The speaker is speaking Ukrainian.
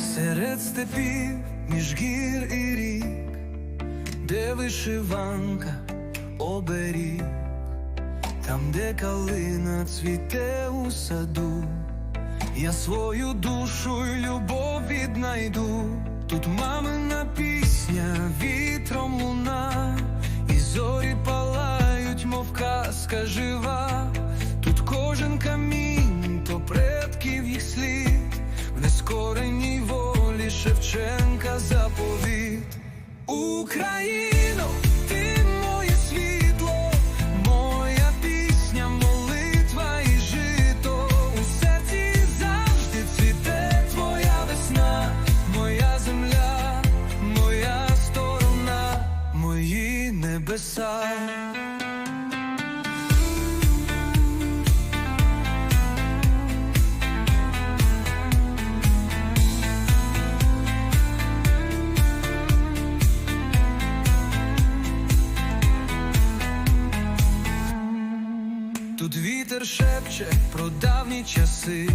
Серед степів, між гір і рік, де вишиванка оберіг, там, де калина цвіте у саду, я свою душу й любов віднайду. Тут мамина пісня вітром луна, і зорі палають, мов казка жива. Шевченка заповіт. Україно, ти моє світло, моя пісня, молитва і жито. У серці завжди цвіте твоя весна, моя земля, моя сторона, мої небеса. Тут вітер шепче про давні часи,